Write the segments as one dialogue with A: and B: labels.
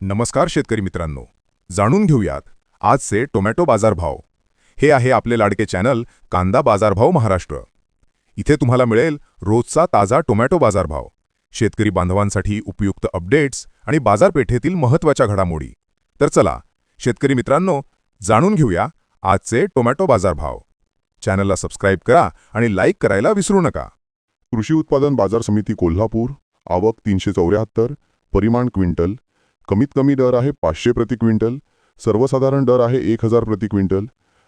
A: नमस्कार शेतकरी मित्रांनो. जाणून घेऊयात आजचे टोमॅटो बाजारभाव. हे आहे आपले लाडके चॅनल कांदा बाजारभाव महाराष्ट्र. इथे तुम्हाला मिळेल रोजचा ताजा टोमॅटो बाजारभाव. शेतकरी बांधवांसाठी उपयुक्त अपडेट्स आणि बाजारपेठेतील महत्त्वाच्या घडामोडी. तर चला शेतकरी मित्रांनो जाणून घेऊया आजचे टोमॅटो बाजारभाव. चॅनलला सबस्क्राईब करा आणि लाईक करायला विसरू नका.
B: कृषी उत्पादन बाजार समिती कोल्हापूर आवक तीनशे चौऱ्याहत्तर परिमाण क्विंटल कमीत कमी दर आहे पाचशे प्रति क्विंटल सर्वसाधारण दर आहे एक हजार प्रति क्विंटल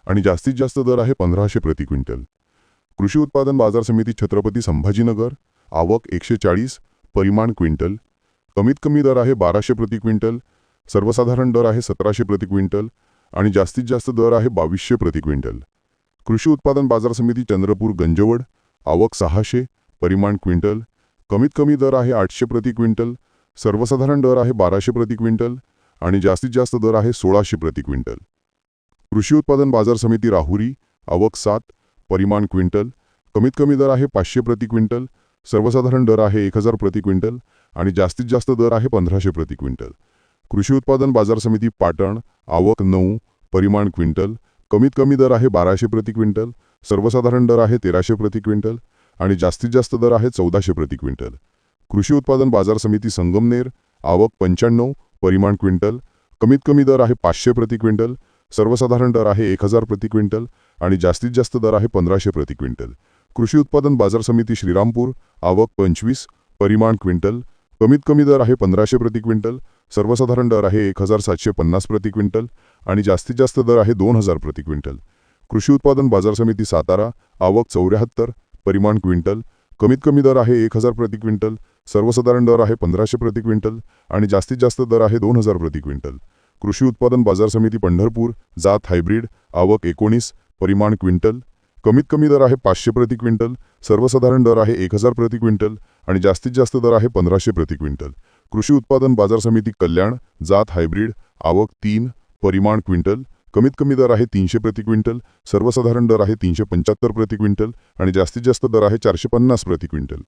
B: आणि जास्तीत जास्त दर आहे पंधराशे प्रति क्विंटल. कृषी उत्पादन बाजार समिती छत्रपती संभाजीनगर आवक एकशे चाळीस परिमाण क्विंटल. कमीत कमी दर आहे बाराशे प्रति क्विंटल सर्वसाधारण दर आहे सतराशे प्रति क्विंटल आणि जास्तीत जास्त दर आहे बावीसशे प्रति क्विंटल. कृषी उत्पादन बाजार समिती चंद्रपूर गंजवड आवक सहाशे परिमाण क्विंटल. कमीत कमी दर आहे आठशे प्रति क्विंटल सर्वसाधारण दर आहे बाराशे प्रति क्विंटल आणि जास्तीत जास्त दर आहे सोळाशे प्रति क्विंटल. कृषी उत्पादन बाजार समिती राहुरी आवक सात परिमाण क्विंटल कमीत कमी दर आहे पाचशे प्रति क्विंटल सर्वसाधारण दर आहे एक हजार प्रति क्विंटल आणि जास्तीत जास्त दर आहे पंधराशे प्रति क्विंटल. कृषी उत्पादन बाजार समिती पाटण आवक नऊ परिमाण क्विंटल कमीत कमी दर आहे बाराशे प्रति क्विंटल सर्वसाधारण दर आहे तेराशे प्रति क्विंटल आणि जास्तीत जास्त दर आहे चौदाशे प्रति क्विंटल. कृषी उत्पादन बाजार समिती संगमनेर आवक पंच्याण्णव परिमाण क्विंटल कमीत कमी दर आहे पाचशे प्रति क्विंटल सर्वसाधारण दर आहे एक हजार प्रति क्विंटल आणि जास्तीत जास्त दर आहे पंधराशे प्रति क्विंटल. कृषी उत्पादन बाजार समिती श्रीरामपूर आवक पंचवीस परिमाण क्विंटल कमीत कमी दर आहे पंधराशे प्रति क्विंटल सर्वसाधारण दर आहे एक हजार सातशे पन्नास प्रति क्विंटल आणि जास्तीत जास्त दर आहे दोन हजार प्रति क्विंटल. कृषी उत्पादन बाजार समिती सातारा आवक चौऱ्याहत्तर परिमाण क्विंटल कमीत कमी दर आहे एक हजार प्रति क्विंटल सर्वसाधारण दर आहे पंधराशे प्रति क्विंटल आणि जास्तीत जास्त दर आहे दोन हजार प्रति क्विंटल. कृषी उत्पादन बाजार समिती पंढरपूर जात हायब्रिड आवक एकोणीस परिमाण क्विंटल. कमीत कमी दर आहे पाचशे प्रति क्विंटल सर्वसाधारण दर आहे एक हजार प्रति क्विंटल आणि जास्तीत जास्त दर आहे पंधराशे प्रति क्विंटल. कृषी उत्पादन बाजार समिती कल्याण जात हायब्रिड आवक तीन परिमाण क्विंटल. कमीत कमी दर आहे तीनशे प्रति क्विंटल सर्वसाधारण दर आहे तीनशे पंच्याहत्तर प्रति क्विंटल आणि जास्तीत जास्त दर आहे चारशे पन्नास प्रति क्विंटल.